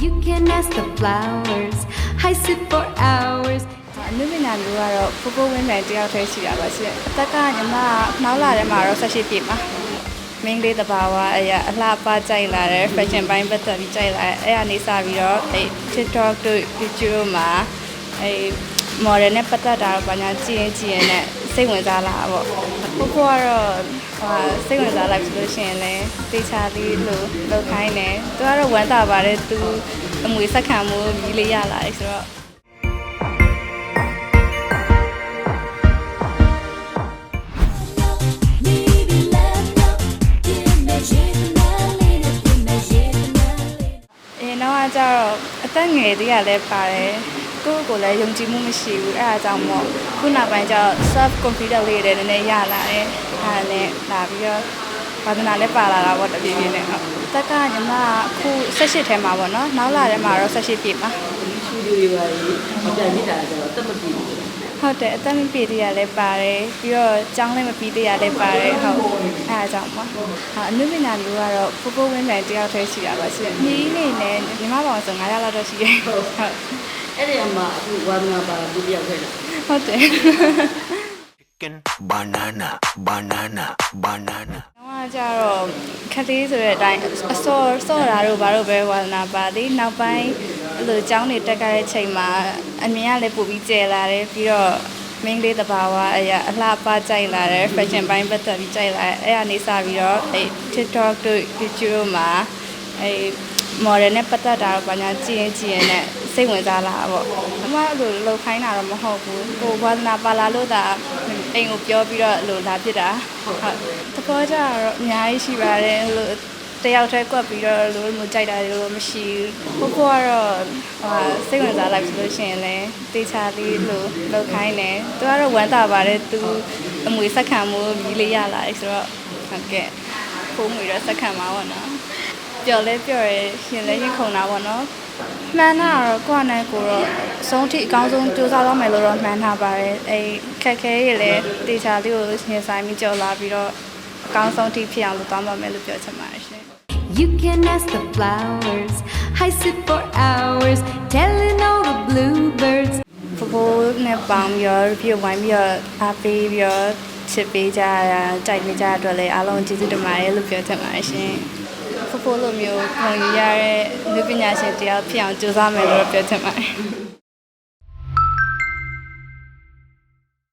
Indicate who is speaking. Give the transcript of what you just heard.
Speaker 1: You can ask the flowers. I sit for hours.
Speaker 2: အနုပညာမျိုးကတော့ဖိုးဖိုးဝင်းမယ်တယောက်တည်းရှိတာပါရှင်အသက်ကညီမကနောက်လာထဲမှာတော့ဆက်ရှိပြပါမင်းလေးတဘာဝအရာအလှပကြိုက်လာတယ် fashion ပိုင်းပတ်သက်ပြီးကြိုက်လာတယ်အဲ့အနေစပြီးတော့အဲ TikTok တို့ YouTube တို့မှာအဲ model နဲ့ပတ်သက်တာတော့ဘာညာကြည့်ရင်ကြည့်ရင်လည်းစိတ်ဝင်စားလာတာပေါ့ဖိုးဖိုးကတော့ ဟာစိတ်ဝင်စားလိုက်ဆိုလို့ရှိရင်လည်းတေချာလေးလို့လုပ်ခိုင်းတယ်သူကတော့ဝမ်းသာပါတယ်သူအမွေစက္ကန့်မှုမြည်လေးရလာတယ်ဆိုတော့အဲနောက်ကကျတော့အသက်ငယ်သေးရလဲပါတယ်ကိုယ့်ကိုယ်လည်းယုံကြည်မှုမရှိဘူးအဲဒါကြောင့်မို့ခုနောက်ပိုင်းကျတော့ self confidence လေးတွေလည်းနည်းနည်းရလာတယ် အဲဒါနဲ့လာပြီးတော့ဘာသာနာလည်းပါလာတာပေါ့တပြေးပြေးနဲ့ဟုတ်တက်ကညီမကအခု18ထဲမှာပေါ့နော်နောက်လာထဲမှာတော့18ပြည့်ပါ
Speaker 3: ရှူဒီတွေပါလေမပြိုင်မိတာကျတော့တက်မပြေဘူး
Speaker 2: ဟုတ်တယ်အသက်မပြည့်သေးရလဲပါတယ်ပြီးတော့ကျောင်းလည်းမပြီးသေးရလဲပါတယ်ဟုတ်အဲဒါကြောင့်ပါဟာအနုပညာမျိုးကတော့ဖိုးဖိုးဝင်းမယ်တယောက်တည်းရှိတာပါရှင်ညီနေနဲ့ညီမပေါင်းဆို9ယောက်လောက်တော့ရှိတယ်ဟုတ်
Speaker 3: အဲ့ဒီအမှာအခုဝါသနာပါလူတယောက်ခဲ့တာ
Speaker 2: ဟုတ်တယ်
Speaker 4: chicken banana banana banana
Speaker 2: တော့ကြတော့ခက်သေးဆိုတဲ့အတိုင်းအစောစောတာတို့ဘာလို့ပဲဝါသနာပါသေးနောက်ပိုင်းအဲ့လိုចောင်းတွေတက်ကြတဲ့ချိန်မှာအမြင်ကလည်းပို့ပြီးကျဲလာတယ်ပြီးတော့မင်းလေးတဘာဝအရာအလှပကြိုက်လာတယ် fashion ပိုင်းပတ်သက်ပြီးကြိုက်လာတယ်အဲ့အနေစပြီးတော့အဲ TikTok တို့ YouTube တို့မှာအဲ model နဲ့ပတ်သက်တာတော့ဘာညာကြည့်ရင်ကြည့်ရင်လည်းစိတ်ဝင်စားလာတာပေါ့အမအဲ့လိုလှုပ်ခိုင်းတာတော့မဟုတ်ဘူးကိုဝါသနာပါလာလို့ဒါ အိမ်ကိုပြောပြီးတော့အဲ့လိုလာဖြစ်တာဟုတ်တကောကြတော့အများကြီးရှိပါတယ်အဲ့လိုတယောက်တည်းကွက်ပြီးတော့လို့မျိုးကြိုက်တာတွေလို့မရှိဘူးကိုကိုကတော့ဟာစိတ်ဝင်စားလိုက်ဆိုလို့ရှိရင်လည်းတေချာလေးလို့လုပ်ခိုင်းတယ်သူကတော့ဝမ်းသာပါတယ်သူအမွေစက္ကန့်မှုမြည်လေးရလာတယ်ဆိုတော့ဟုတ်ကဲ့ဖိုးမွေတော့စက္ကန့်မှာပေါ့နော် ပျော်လဲပျော်ရရှင်လဲရင်ခုန်တာပေါ့နော်မှန်တာတော့ကိုယ့်အနေကိုတော့အဆုံးထိအကောင်းဆုံးကြိုးစားတော့မယ်လို့တော့မှန်တာပါတယ်အဲခက်ခဲရလဲတေချာလေးကိုရှင်ဆိုင်ပြီးကြော်လာပြီးတော့အကောင်းဆုံးထိဖြစ်အောင်လုပ်သွားမှာမယ်လို့ပြောချင်ပါတယ်ရှင်
Speaker 1: You can ask the flowers. I sit for hours telling all the bluebirds.
Speaker 2: ဖဖိုးနဲ့ပေါင်းပြီးတော့ review ဝိုင်းပြီးတော့အားပေးပြီးတော့ချစ်ပေးကြတာကြိုက်ပေးကြတဲ့အတွက်လည်းအားလုံးကျေးဇူးတင်ပါတယ်လို့ပြောချင်ပါတယ်ရှင် ဖဖိုးလိုမျိုးပုံရရတဲ့လူပညာရှင်တယောက်ဖြစ်အောင်ကြိုးစားမယ်လို့ပြောချင်ပါတယ်